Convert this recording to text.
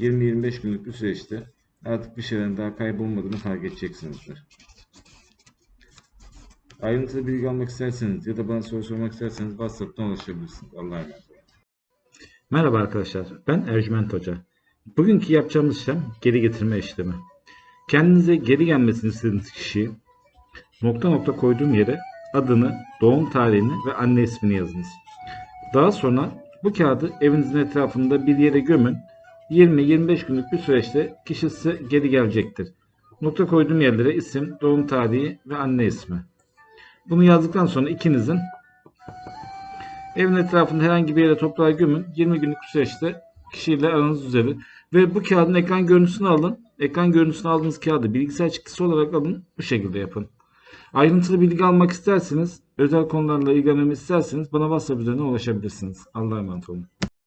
20-25 günlük bir süreçte artık bir şeylerin daha kaybolmadığını fark edeceksinizdir. Ayrıntılı bilgi almak isterseniz ya da bana soru sormak isterseniz WhatsApp'tan ulaşabilirsiniz. Allah'a emanet. Merhaba arkadaşlar, ben Ercüment Hoca. Bugünkü yapacağımız işlem geri getirme işlemi. Kendinize geri gelmesini istediğiniz kişiyi nokta nokta koyduğum yere adını, doğum tarihini ve anne ismini yazınız. Daha sonra bu kağıdı evinizin etrafında bir yere gömün. 20-25 günlük bir süreçte kişi size geri gelecektir. Nokta koyduğum yerlere isim, doğum tarihi ve anne ismi. Bunu yazdıktan sonra ikinizin Evin etrafında herhangi bir yere toprağa gömün. 20 günlük süreçte kişiyle aranız düzelir. Ve bu kağıdın ekran görüntüsünü alın. Ekran görüntüsünü aldığınız kağıdı bilgisayar çıktısı olarak alın. Bu şekilde yapın. Ayrıntılı bilgi almak isterseniz, özel konularla ilgilenmemi isterseniz bana WhatsApp üzerinden ulaşabilirsiniz. Allah'a emanet olun.